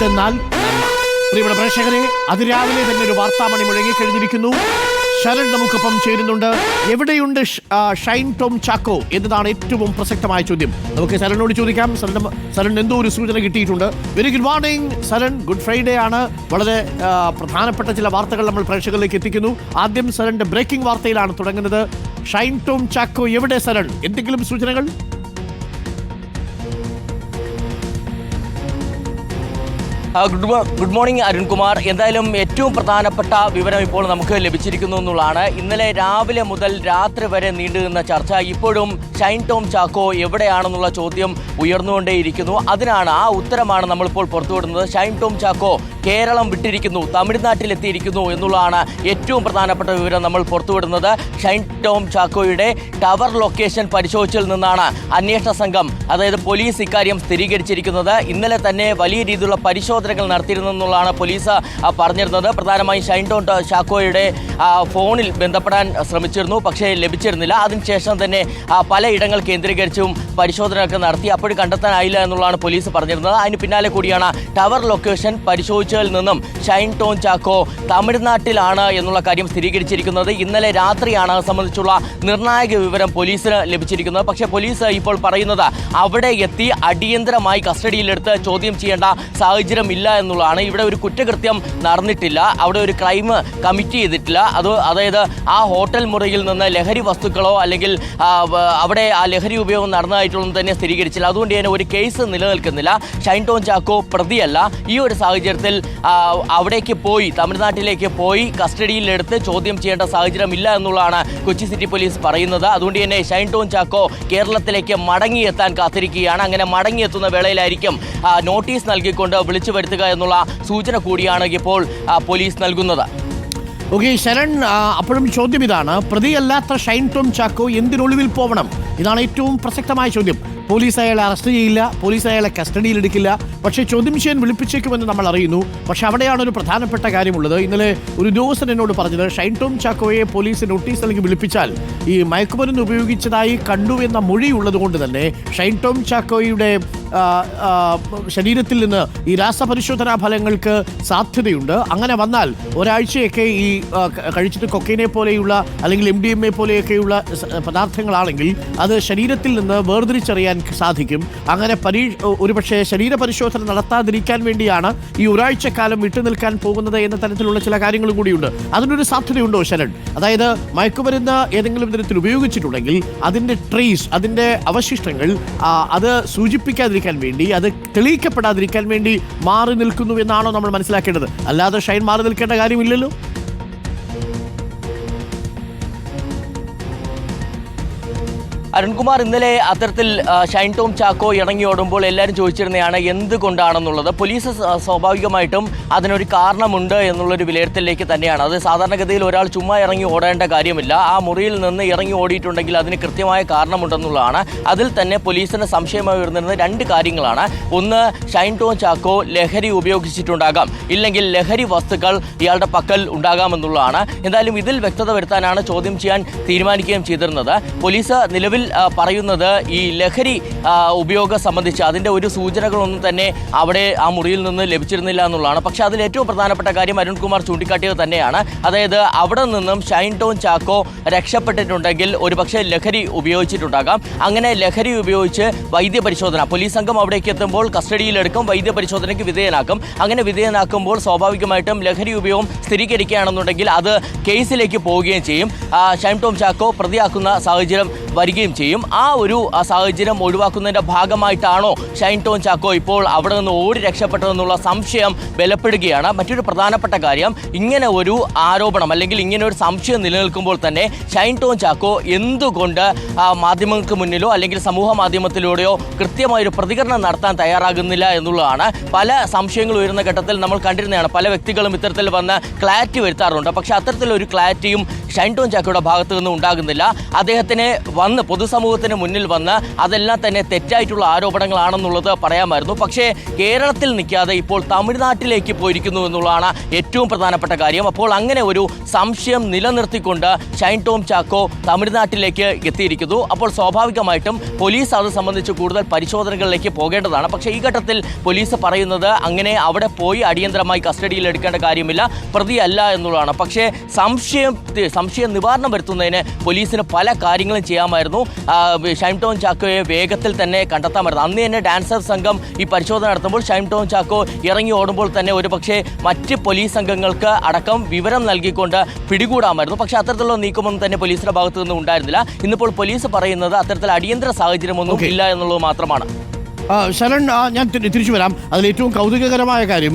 എന്തെന്നാൽ പ്രിയപ്പെട്ട പ്രേക്ഷകരെ അതിരാവിലെ തന്നെ ഒരു വാർത്താമണി മുഴങ്ങിക്കഴിഞ്ഞിരിക്കുന്നു ശരൺ നമുക്കൊപ്പം ചേരുന്നുണ്ട്. എവിടെയുണ്ട് ഷൈൻ ടോം ചാക്കോ എന്നതാണ് ഏറ്റവും പ്രസക്തമായ ചോദ്യം. നമുക്ക് ശരണിനോട് ചോദിക്കാം. ശരൺ ശരൺ എന്തോ ഒരു സൂചന കിട്ടിയിട്ടുണ്ട്. Very good morning Sharan. Good Friday ആണ്. വളരെ പ്രധാനപ്പെട്ട ചില വാർത്തകൾ നമ്മൾ പ്രേക്ഷകരിലേക്ക് എത്തിക്കുന്നു. ആദ്യം ശരണിന്റെ ബ്രേക്കിംഗ് വാർത്തയിലാണ് തുടങ്ങുന്നത്. ഷൈൻ ടോം ചാക്കോ എവിടെ ശരൺ? എന്തെങ്കിലും സൂചനകൾ? Good good morning Arunkumar. എന്തായാലും ഏറ്റവും പ്രധാനപ്പെട്ട വിവരം ഇപ്പോൾ നമുക്ക് ലഭിച്ചിരിക്കുന്നു എന്നുള്ളതാണ്. ഇന്നലെ രാവിലെ മുതൽ രാത്രി വരെ നീണ്ടുനിന്ന ചർച്ച. ഇപ്പോഴും ഷൈൻ ടോം ചാക്കോ എവിടെയാണെന്നുള്ള ചോദ്യം ഉയർന്നുകൊണ്ടേയിരിക്കുന്നു. അതിനാണ് ആ ഉത്തരമാണ് നമ്മളിപ്പോൾ പുറത്തുവിടുന്നത്. ഷൈൻ ടോം ചാക്കോ കേരളം വിട്ടിരിക്കുന്നു തമിഴ്നാട്ടിലെത്തിയിരിക്കുന്നു എന്നുള്ളതാണ് ഏറ്റവും പ്രധാനപ്പെട്ട വിവരം നമ്മൾ പുറത്തുവിടുന്നത്. ഷൈൻ ടോം ചാക്കോയുടെ ടവർ ലൊക്കേഷൻ പരിശോധിച്ചിൽ നിന്നാണ് അന്വേഷണ സംഘം അതായത് പോലീസ് ഇക്കാര്യം സ്ഥിരീകരിച്ചിരിക്കുന്നത്. ഇന്നലെ തന്നെ വലിയ രീതിയിലുള്ള പരിശോധനകൾ നടത്തിയിരുന്നെന്നുള്ളതാണ് പോലീസ് പറഞ്ഞിരുന്നത്. പ്രധാനമായും ഷൈൻ ടോം ചാക്കോയുടെ ഫോണിൽ ബന്ധപ്പെടാൻ ശ്രമിച്ചിരുന്നു പക്ഷേ ലഭിച്ചിരുന്നില്ല. അതിനുശേഷം തന്നെ പലയിടങ്ങൾ കേന്ദ്രീകരിച്ചും പരിശോധനയൊക്കെ നടത്തി അപ്പോഴും കണ്ടെത്താനായില്ല എന്നുള്ളതാണ് പോലീസ് പറഞ്ഞിരുന്നത്. അതിന് പിന്നാലെ കൂടിയാണ് ടവർ ലൊക്കേഷൻ പരിശോധിച്ചതിൽ നിന്നും ഷൈൻ ടോൺ ചാക്കോ തമിഴ്നാട്ടിലാണ് എന്നുള്ള കാര്യം സ്ഥിരീകരിച്ചിരിക്കുന്നത്. ഇന്നലെ രാത്രിയാണ് സംബന്ധിച്ചുള്ള നിർണായക വിവരം പോലീസിന് ലഭിച്ചിരിക്കുന്നത്. പക്ഷേ പോലീസ് ഇപ്പോൾ പറയുന്നത് അവിടെ എത്തി അടിയന്തരമായി കസ്റ്റഡിയിലെടുത്ത് ചോദ്യം ചെയ്യേണ്ട സാഹചര്യം ഇല്ല എന്നുള്ളതാണ്. ഇവിടെ ഒരു കുറ്റകൃത്യം നടന്നിട്ടില്ല. അവിടെ ഒരു ക്രൈം കമ്മിറ്റ് ചെയ്തിട്ടില്ല. അത് അതായത് ആ ഹോട്ടൽ മുറിയിൽ നിന്ന് ലഹരി വസ്തുക്കളോ അല്ലെങ്കിൽ അവിടെ ആ ലഹരി ഉപയോഗം നടന്നതായിട്ടൊന്നും തന്നെ സ്ഥിരീകരിച്ചില്ല. അതുകൊണ്ട് തന്നെ ഒരു കേസ് നിലനിൽക്കുന്നില്ല. ഷൈൻ ടോൺ ചാക്കോ പ്രതിയല്ല. ഈ ഒരു സാഹചര്യത്തിൽ അവിടേക്ക് പോയി തമിഴ്നാട്ടിലേക്ക് പോയി കസ്റ്റഡിയിലെടുത്ത് ചോദ്യം ചെയ്യേണ്ട സാഹചര്യം ഇല്ല എന്നുള്ളതാണ് കൊച്ചി സിറ്റി പോലീസ് പറയുന്നത്. അതുകൊണ്ട് തന്നെ ഷൈൻ ടോൺ ചാക്കോ കേരളത്തിലേക്ക് മടങ്ങിയെത്താൻ കാത്തിരിക്കുകയാണ്. അങ്ങനെ മടങ്ങിയെത്തുന്ന വേളയിലായിരിക്കും നോട്ടീസ് നൽകിക്കൊണ്ട് വിളിച്ചു വരുത്തുക എന്നുള്ള സൂചന കൂടിയാണ് ഇപ്പോൾ പോലീസ് നൽകുന്നത്. ഓക്കെ ശരൺ അപ്പോഴും ചോദ്യം ഇതാണ്. പ്രതിയല്ലാത്ത ഷൈൻ ടോം ചാക്കോ എന്തിനൊളിവിൽ പോകണം ഇതാണ് ഏറ്റവും പ്രസക്തമായ ചോദ്യം. പോലീസ് അയാളെ അറസ്റ്റ് ചെയ്യില്ല പോലീസ് അയാളെ കസ്റ്റഡിയിൽ എടുക്കില്ല. പക്ഷേ ചോദ്യം ചെയ്യാൻ വിളിപ്പിച്ചേക്കുമെന്ന് നമ്മൾ അറിയുന്നു. പക്ഷേ അവിടെയാണ് ഒരു പ്രധാനപ്പെട്ട കാര്യമുള്ളത്. ഇന്നലെ ഒരു ഉദ്യോഗസ്ഥൻ എന്നോട് പറഞ്ഞത് ഷൈൻ ടോം ചാക്കോയെ പോലീസ് നോട്ടീസ് നൽകി വിളിപ്പിച്ചാൽ ഈ മയക്കുമരുന്ന് ഉപയോഗിച്ചതായി കണ്ടു എന്ന മൊഴി ഉള്ളതുകൊണ്ട് തന്നെ ഷൈൻ ടോം ചാക്കോയുടെ ശരീരത്തിൽ നിന്ന് ഈ രാസപരിശോധനാ ഫലങ്ങൾക്ക് സാധ്യതയുണ്ട്. അങ്ങനെ വന്നാൽ ഒരാഴ്ചയൊക്കെ ഈ കഴിച്ചിട്ട് കൊക്കൈനെ പോലെയുള്ള അല്ലെങ്കിൽ എം ഡി എം എ പോലെയൊക്കെയുള്ള പദാർത്ഥങ്ങളാണെങ്കിൽ അത് ശരീരത്തിൽ നിന്ന് വേർതിരിച്ചറിയാൻ സാധിക്കും. അങ്ങനെ പരീ ഒരുപക്ഷെ ശരീര പരിശോധന നടത്താതിരിക്കാൻ വേണ്ടിയാണ് ഈ ഒരാഴ്ചക്കാലം വിട്ടുനിൽക്കാൻ പോകുന്നത് എന്ന തരത്തിലുള്ള ചില കാര്യങ്ങളും കൂടിയുണ്ട്. അതിനൊരു സാധ്യതയുണ്ടോ ശരൺ? അതായത് മയക്കുമരുന്ന് ഏതെങ്കിലും തരത്തിൽ ഉപയോഗിച്ചിട്ടുണ്ടെങ്കിൽ അതിന്റെ ട്രേസ് അതിന്റെ അവശിഷ്ടങ്ങൾ അത് സൂചിപ്പിക്കാതിരിക്കാൻ വേണ്ടി അത് തെളിയിക്കപ്പെടാതിരിക്കാൻ വേണ്ടി മാറി നിൽക്കുന്നു എന്നാണോ നമ്മൾ മനസ്സിലാക്കേണ്ടത്? അല്ലാതെ ഷൈൻ മാറി നിൽക്കേണ്ട കാര്യമില്ലല്ലോ. അരുൺകുമാർ ഇന്നലെ അത്തരത്തിൽ ഷൈൻ ടോം ചാക്കോ ഇറങ്ങി ഓടുമ്പോൾ എല്ലാവരും ചോദിച്ചിരുന്നതാണ് എന്തുകൊണ്ടാണെന്നുള്ളത്. പോലീസ് സ്വാഭാവികമായിട്ടും അതിനൊരു കാരണമുണ്ട് എന്നുള്ളൊരു വിലയിരുത്തലിലേക്ക് തന്നെയാണ്. അത് സാധാരണഗതിയിൽ ഒരാൾ ചുമ്മാ ഇറങ്ങി ഓടേണ്ട കാര്യമില്ല. ആ മുറിയിൽ നിന്ന് ഇറങ്ങി ഓടിയിട്ടുണ്ടെങ്കിൽ അതിന് കൃത്യമായ കാരണമുണ്ടെന്നുള്ളതാണ്. അതിൽ തന്നെ പോലീസിന് സംശയമായി വരുന്നത് രണ്ട് കാര്യങ്ങളാണ്. ഒന്ന് ഷൈൻ ടോം ചാക്കോ ലഹരി ഉപയോഗിച്ചിട്ടുണ്ടാകാം. ഇല്ലെങ്കിൽ ലഹരി വസ്തുക്കൾ ഇയാളുടെ പക്കൽ ഉണ്ടാകാമെന്നുള്ളതാണ്. എന്തായാലും ഇതിൽ വ്യക്തത വരുത്താനാണ് ചോദ്യം ചെയ്യാൻ തീരുമാനിക്കുകയും ചെയ്തിരുന്നത്. പോലീസ് നിലവിൽ പറയുന്നത് ഈ ലഹരി ഉപയോഗം സംബന്ധിച്ച് അതിന്റെ ഒരു സൂചനകളൊന്നും തന്നെ അവിടെ ആ മുറിയിൽ നിന്ന് ലഭിച്ചിരുന്നില്ല എന്നുള്ളതാണ്. പക്ഷേ അതിൽ ഏറ്റവും പ്രധാനപ്പെട്ട കാര്യം അരുൺകുമാർ ചൂണ്ടിക്കാട്ടിയത് തന്നെയാണ്. അതായത് അവിടെ നിന്നും ഷൈൻ ടോൺ ചാക്കോ രക്ഷപ്പെട്ടിട്ടുണ്ടെങ്കിൽ ഒരുപക്ഷെ ലഹരി ഉപയോഗിച്ചിട്ടുണ്ടാകാം. അങ്ങനെ ലഹരി ഉപയോഗിച്ച് വൈദ്യപരിശോധന പോലീസ് സംഘം അവിടേക്ക് എത്തുമ്പോൾ കസ്റ്റഡിയിലെടുക്കും വൈദ്യപരിശോധനയ്ക്ക് വിധേയനാക്കും. അങ്ങനെ വിധേയനാക്കുമ്പോൾ സ്വാഭാവികമായിട്ടും ലഹരി ഉപയോഗം സ്ഥിരീകരിക്കുകയാണെന്നുണ്ടെങ്കിൽ അത് കേസിലേക്ക് പോവുകയും ചെയ്യും. ഷൈൻ ടോം ചാക്കോ പ്രതിയാക്കുന്ന സാഹചര്യം വരികയും ചെയ്യും. ആ ഒരു സാഹചര്യം ഒഴിവാക്കുന്നതിന്റെ ഭാഗമായിട്ടാണോ ഷൈൻ ടോം ചാക്കോ ഇപ്പോൾ അവിടെ നിന്ന് ഓടി രക്ഷപ്പെട്ടതെന്നുള്ള സംശയം ബലപ്പെടുകയാണ്. മറ്റൊരു പ്രധാനപ്പെട്ട കാര്യം ഇങ്ങനെ ഒരു ആരോപണം അല്ലെങ്കിൽ ഇങ്ങനെ ഒരു സംശയം നിലനിൽക്കുമ്പോൾ തന്നെ ഷൈൻ ടോം ചാക്കോ എന്തുകൊണ്ട് മാധ്യമങ്ങൾക്ക് മുന്നിലോ അല്ലെങ്കിൽ സമൂഹ മാധ്യമത്തിലൂടെയോ കൃത്യമായൊരു പ്രതികരണം നടത്താൻ തയ്യാറാകുന്നില്ല എന്നുള്ളതാണ്. പല സംശയങ്ങൾ ഉയരുന്ന ഘട്ടത്തിൽ നമ്മൾ കണ്ടിരുന്നതാണ്. പല വ്യക്തികളും ഇത്തരത്തിൽ വന്ന് ക്ലാരിറ്റി വരുത്താറുണ്ട്. പക്ഷേ അത്തരത്തിലൊരു ക്ലാരിറ്റിയും ഷൈൻ ടോം ചാക്കോയുടെ ഭാഗത്തു നിന്ന് ഉണ്ടാകുന്നില്ല. അദ്ദേഹത്തിന് വന്ന് പൊതുസമൂഹത്തിന് മുന്നിൽ വന്ന് അതെല്ലാം തന്നെ തെറ്റായിട്ടുള്ള ആരോപണങ്ങളാണെന്നുള്ളത് പറയാമായിരുന്നു. പക്ഷേ കേരളത്തിൽ നിൽക്കാതെ ഇപ്പോൾ തമിഴ്നാട്ടിലേക്ക് പോയിരിക്കുന്നു എന്നുള്ളതാണ് ഏറ്റവും പ്രധാനപ്പെട്ട കാര്യം. അപ്പോൾ അങ്ങനെ ഒരു സംശയം നിലനിർത്തിക്കൊണ്ട് ഷൈൻ ടോം ചാക്കോ തമിഴ്നാട്ടിലേക്ക് എത്തിയിരിക്കുന്നു. അപ്പോൾ സ്വാഭാവികമായിട്ടും പോലീസ് അത് സംബന്ധിച്ച് കൂടുതൽ പരിശോധനകളിലേക്ക് പോകേണ്ടതാണ്. പക്ഷേ ഈ ഘട്ടത്തിൽ പോലീസ് പറയുന്നത് അങ്ങനെ അവിടെ പോയി അടിയന്തരമായി കസ്റ്റഡിയിൽ എടുക്കേണ്ട കാര്യമില്ല പ്രതിയല്ല എന്നുള്ളതാണ്. പക്ഷേ സംശയം സംശയം നിവാരണം വരുത്തുന്നതിന് പോലീസിന് പല കാര്യങ്ങളും ചെയ്യാമായിരുന്നു. ആ, ടോൺ ചാക്കോയെ വേഗത്തിൽ തന്നെ കണ്ടെത്താൻ പറ്റുന്നത്. അന്ന് തന്നെ ഡാൻസർ സംഘം ഈ പരിശോധന നടത്തുമ്പോൾ ഷൈം ടോൺ ചാക്കോ ഇറങ്ങി ഓടുമ്പോൾ തന്നെ ഒരു പക്ഷേ മറ്റ് പോലീസ് സംഘങ്ങൾക്ക് അടക്കം വിവരം നൽകിക്കൊണ്ട് പിടികൂടാമായിരുന്നു. പക്ഷേ അത്തരത്തിലുള്ള നീക്കമൊന്നും തന്നെ പോലീസിന്റെ ഭാഗത്തു നിന്നും ഉണ്ടായിരുന്നില്ല. ഇന്നിപ്പോൾ പോലീസ് പറയുന്നത് അത്തരത്തിൽ അടിയന്തര സാഹചര്യമൊന്നും ഇല്ല എന്നുള്ളത് മാത്രമാണ്. ശരൺ ഞാൻ തിരിച്ചു വരാം. അതിൽ ഏറ്റവും കൗതുകകരമായ കാര്യം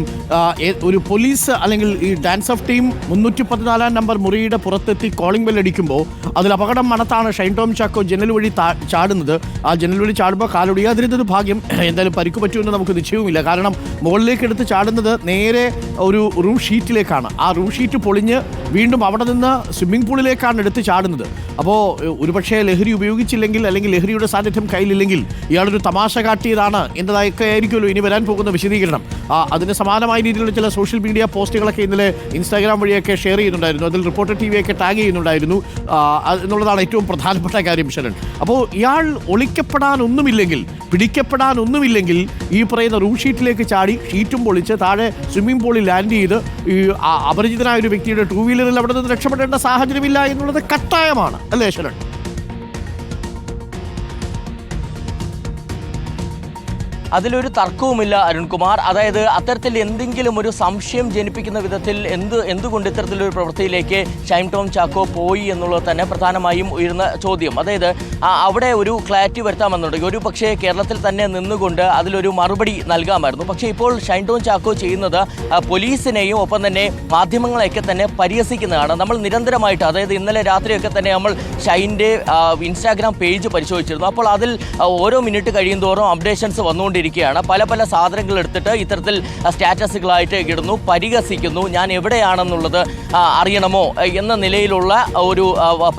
ഒരു പോലീസ് അല്ലെങ്കിൽ ഈ ഡാൻസ് ഓഫ് ടീം മുന്നൂറ്റി പതിനാലാം നമ്പർ മുറിയുടെ പുറത്തെത്തി കോളിംഗ് ബെൽ അടിക്കുമ്പോൾ അതിൽ അപകടം മണത്താണ് ഷൈൻ ടോം ചാക്കോ ജനൽ വഴി ചാടുന്നത്. ആ ജനൽ വഴി ചാടുമ്പോൾ കാലൊടിയാതിരുന്നത് ഭാഗ്യം എന്തായാലും പരിക്ക് പറ്റുമെന്ന് നമുക്ക് നിശ്ചയവുമില്ല. കാരണം മുകളിലേക്ക് എടുത്ത് ചാടുന്നത് നേരെ ഒരു റൂം ഷീറ്റിലേക്കാണ്. ആ റൂം ഷീറ്റ് പൊളിഞ്ഞ് വീണ്ടും അവിടെ നിന്ന് സ്വിമ്മിംഗ് പൂളിലേക്കാണ് എടുത്ത് ചാടുന്നത്. അപ്പോൾ ഒരുപക്ഷേ ലഹരി ഉപയോഗിച്ചില്ലെങ്കിൽ അല്ലെങ്കിൽ ലഹരിയുടെ സാന്നിധ്യം കയ്യിലില്ലെങ്കിൽ ഇയാളൊരു തമാശ കാട്ടിയതാണ് എന്നതൊക്കെ ആയിരിക്കുമല്ലോ ഇനി വരാൻ പോകുന്ന വിശദീകരണം. അതിന് സമാനമായ രീതിയിലുള്ള ചില സോഷ്യൽ മീഡിയ പോസ്റ്റുകളൊക്കെ ഇന്നലെ ഇൻസ്റ്റാഗ്രാം വഴിയൊക്കെ ഷെയർ ചെയ്യുന്നുണ്ടായിരുന്നു. അതിൽ റിപ്പോർട്ടർ ടി വിയൊക്കെ ടാഗ് ചെയ്യുന്നുണ്ടായിരുന്നു. എന്നുള്ളതാണ് ഏറ്റവും പ്രധാനപ്പെട്ട കാര്യം ശരൺ. അപ്പോൾ ഇയാൾ ഒളിക്കപ്പെടാനൊന്നുമില്ലെങ്കിൽ പിടിക്കപ്പെടാനൊന്നുമില്ലെങ്കിൽ ഈ പറയുന്ന റൂം ഷീറ്റിലേക്ക് ചാടി ഷീറ്റും പൊളിച്ച് താഴെ സ്വിമ്മിംഗ് പൂളിൽ ലാൻഡ് ചെയ്ത് ഈ അപരിചിതനായ ഒരു വ്യക്തിയുടെ ടൂ വീലറിൽ അവിടെ നിന്ന് രക്ഷപ്പെടേണ്ട സാഹചര്യമില്ല എന്നുള്ളത് കട്ടായമാണ്. അല്ലേ ശരൺ? അതിലൊരു തർക്കവുമില്ല അരുൺകുമാർ. അതായത് അത്തരത്തിൽ എന്തെങ്കിലും ഒരു സംശയം ജനിപ്പിക്കുന്ന വിധത്തിൽ എന്ത് എന്തുകൊണ്ട് ഇത്തരത്തിലൊരു പ്രവൃത്തിയിലേക്ക് ഷൈം ടോം ചാക്കോ പോയി എന്നുള്ളത് തന്നെ പ്രധാനമായും ഉയർന്ന ചോദ്യം. അതായത് അവിടെ ഒരു ക്ലാരിറ്റി വരുത്താമെന്നുണ്ടെങ്കിൽ ഒരു പക്ഷേ കേരളത്തിൽ തന്നെ നിന്നുകൊണ്ട് അതിലൊരു മറുപടി നൽകാമായിരുന്നു. പക്ഷേ ഇപ്പോൾ ഷൈൻ ടോം ചാക്കോ ചെയ്യുന്നത് പോലീസിനെയും ഒപ്പം തന്നെ മാധ്യമങ്ങളെയൊക്കെ തന്നെ പരിഹസിക്കുന്നതാണ്. നമ്മൾ നിരന്തരമായിട്ട് അതായത് ഇന്നലെ രാത്രിയൊക്കെ തന്നെ നമ്മൾ ഷൈന്റെ ഇൻസ്റ്റാഗ്രാം പേജ് പരിശോധിച്ചിരുന്നു. അപ്പോൾ അതിൽ ഓരോ മിനിറ്റ് കഴിയും തോറും അപ്ഡേഷൻസ് വന്നുകൊണ്ടിരിക്കുകയാണ് പല പല സാധനങ്ങൾ എടുത്തിട്ട് ഇത്തരത്തിൽ സ്റ്റാറ്റസുകളായിട്ട് ഇടുന്നു പരിഹസിക്കുന്നു. ഞാൻ എവിടെയാണെന്നുള്ളത് അറിയണമോ എന്ന നിലയിലുള്ള ഒരു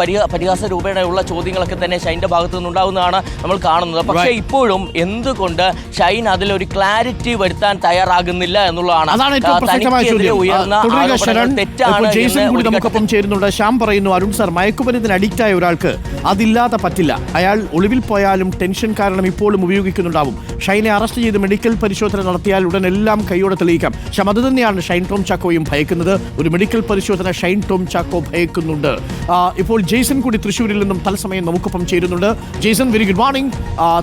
പരിഹ പരിഹാസ രൂപേണയുള്ള ചോദ്യങ്ങളൊക്കെ തന്നെ ഷൈന്റെ ഭാഗത്തു നിന്നുണ്ടാകുന്നതാണ് നമ്മൾ കാണുന്നത്. പക്ഷേ ഇപ്പോഴും എന്തുകൊണ്ട് ഷൈൻ അതിലൊരു ക്ലാരിറ്റി വരുത്താൻ തയ്യാറാകുന്നില്ല എന്നുള്ളതാണ്? തനിക്കെതിരെ ഉയർന്ന തെറ്റാണ് നമുക്കൊപ്പം ചേരുന്നുണ്ട്. ശ്യാം പറയുന്നു അരുൺ സാർ മയക്കുമരുന്നിന് അഡിക്റ്റ് ആയ ഒരാൾക്ക് അതില്ലാതെ പറ്റില്ല. അയാൾ ഒളിവിൽ പോയാലും ടെൻഷൻ കാരണം ഇപ്പോഴും ഉപയോഗിക്കുന്നുണ്ടാവും. ഷൈനെ അറസ്റ്റ് ചെയ്ത് മെഡിക്കൽ പരിശോധന നടത്തിയാൽ ഉടൻ എല്ലാം കൈയോടെ തെളിയിക്കാം. പക്ഷെ അത് തന്നെയാണ് ഷൈൻ ടോം ചാക്കോയും ഭയക്കുന്നത്. ഒരു മെഡിക്കൽ പരിശോധന ഷൈൻ ടോം ചാക്കോ ഭയക്കുന്നുണ്ട്. ഇപ്പോൾ ജെയ്സൺ കൂടി തൃശ്ശൂരിൽ നിന്നും തത്സമയം നമുക്കൊപ്പം ചേരുന്നുണ്ട്. Jaison very good morning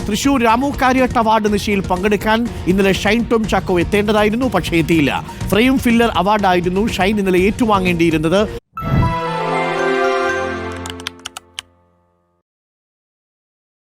Thrissur Ramu Kariat award നിശയിൽ പങ്കെടുക്കാൻ ഇന്നലെ ഷൈൻ ടോം ചാക്കോ എത്തേണ്ടതായിരുന്നു പക്ഷേ എത്തിയില്ല. ഫ്രെയിം ഫില്ലർ അവാർഡായിരുന്നു ഷൈൻ ഇന്നലെ ഏറ്റുവാങ്ങേണ്ടിയിരുന്നത്.